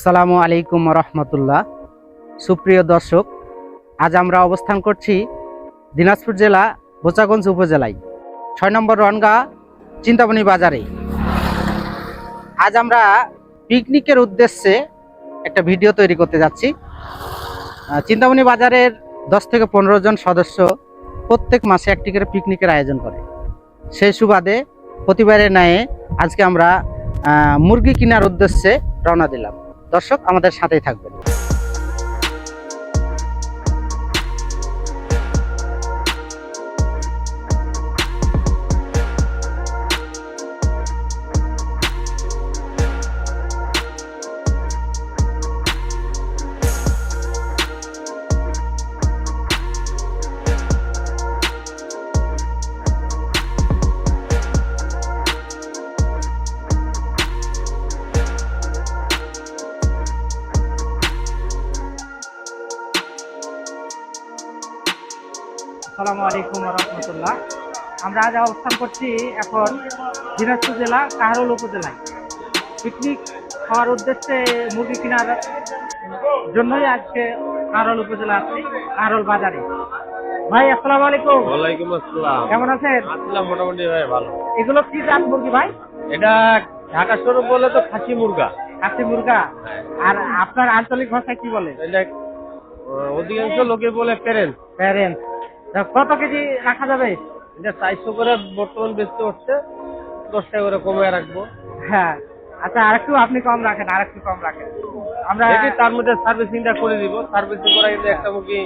আসসালামু আলাইকুম রহমতুল্লাহ। সুপ্রিয় দর্শক, আজ আমরা অবস্থান করছি দিনাজপুর জেলা বোচাগঞ্জ উপজেলায়, ছয় নম্বর রনগা চিন্তামণি বাজারে। আজ আমরা পিকনিকের উদ্দেশ্যে একটা ভিডিও তৈরি করতে যাচ্ছি। চিন্তামণি বাজারের দশ থেকে পনেরো জন সদস্য প্রত্যেক মাসে একটি করে পিকনিকের আয়োজন করে। সেই সুবাদে প্রতিবারের ন্যায় আজকে আমরা মুরগি কেনার উদ্দেশ্যে রওনা দিলাম। দর্শক আমাদের সাথেই থাকবেন। আসসালামু আলাইকুম রহমতুল্লাহ। আমরা আজ অবস্থান করছি এখন দিনাজপুর জেলা কাহারোল উপজেলায়। পিকনিক খাওয়ার উদ্দেশ্যে মুরগি কেনার জন্যই আজকে কাহারোল উপজেলা আসছি কাহারোল বাজারে। ভাই আসসালামু আলাইকুম। ওয়ালাইকুম আসসালাম। কেমন আছেন? আসসালাম মোটামুটি ভাই ভালো। এগুলো কি জাত মুরগি ভাই? এটা ঢাকা শোরুম বলে তো খাসি মুরগা। কাশি মুরগা। আর আপনার আঞ্চলিক ভাষায় কি বলে? অধিকাংশ লোকে বলে প্যারেন্ট প্যারেন্ট কত কেজি রাখা যাবে? এটা চারশো করে বর্তমান বেচতে হচ্ছে দশ টাকা করে কমে রাখব। হ্যাঁ। আচ্ছা আরেকটু আপনি কম রাখেন আরেকটু কম রাখেন। আমরা তার মধ্যে সার্ভিসিংটা করে দিব। সার্ভিসিং করা কিন্তু একটা মুখি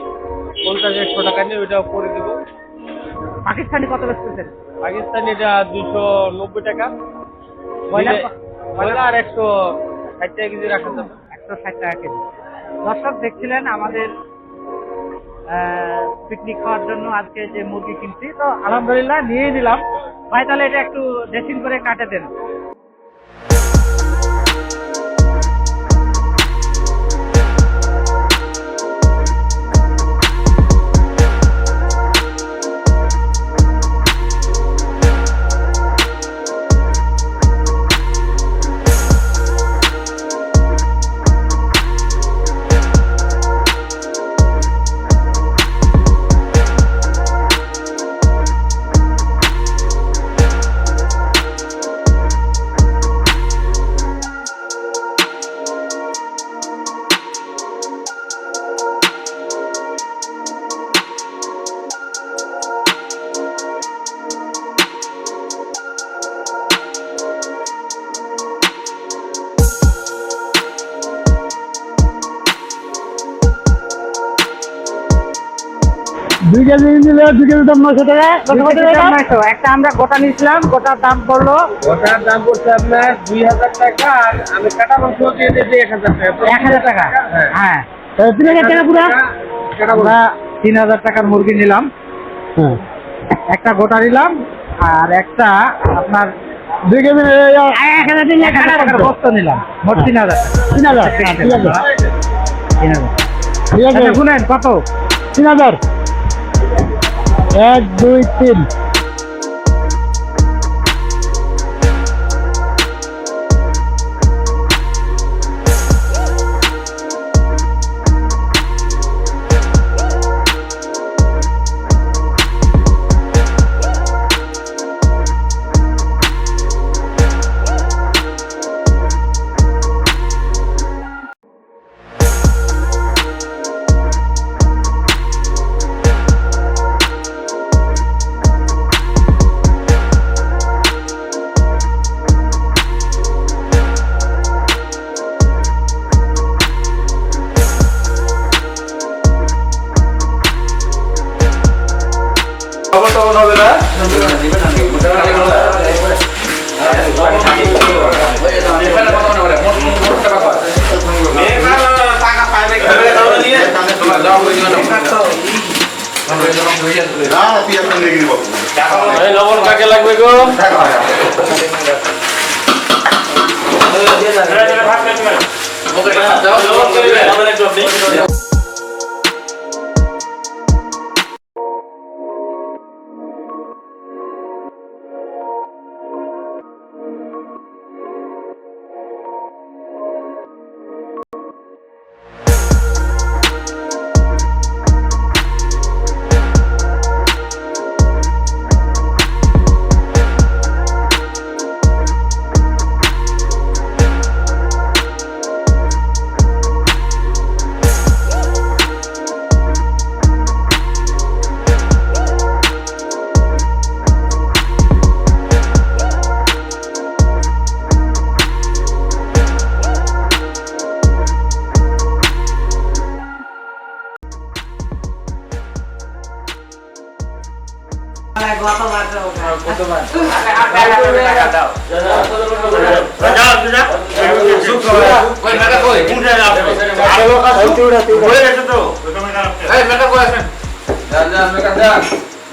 পঞ্চাশ একশো টাকা নিয়ে ওইটাও করে দিব। পাকিস্তানি কত বেচতেছেন? পাকিস্তানি এটা দুশো নব্বই টাকা। আর একশো ষাট টাকা কেজি রাখা যাবে। একশো ষাট টাকা কেজি। দর্শক দেখছিলেন আমাদের পিকনিক খাওয়ার জন্য আজকে যে মুরগি কিনছি, তো আলহামদুলিল্লাহ নিয়েই নিলাম। ভাই, তাহলে এটা একটু ড্রেসিং করে কাটে দেন। দুই কেজি নিলে দুই কেজি দাম নশো টাকা। একটা আমরা গোটা নিয়েছিলাম গোটার দাম পড়ল। ওটার দাম পড়ছে আপনার দুই হাজার টাকা আর আমি কাটা মাংস দিয়ে দিয়েছি এক হাজার টাকা। এক হাজার টাকা? হ্যাঁ। হ্যাঁ। তিন হাজার টাকা পুরা? আমরা তিন হাজার টাকার মুরগি নিলাম। হ্যাঁ। একটা গোটা নিলাম আর একটা আপনার দুই কেজি এক হাজার তিন টাকার বস্তা। নিলাম। মোট তিন হাজার তিন হাজার। ঠিক আছে তিন হাজার। ঠিক আছে। আচ্ছা, শুনেন কত? তিন হাজার। এক দুই তিন। হবে না লবণ লাগবে গো ভাত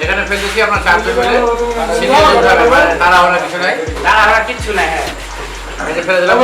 এখানে ফেলতেছি আপনার চারজন মিলে তারা হওয়ার কিছু নাই তারা হওয়ার কিচ্ছু নাই হ্যাঁ যে ফেলে দিলাম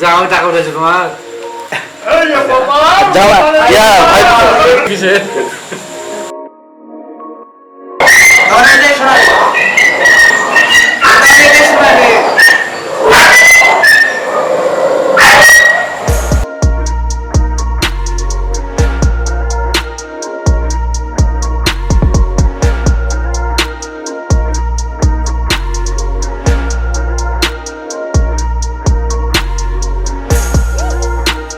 যাও টাকা উঠেছে তোমার। যাও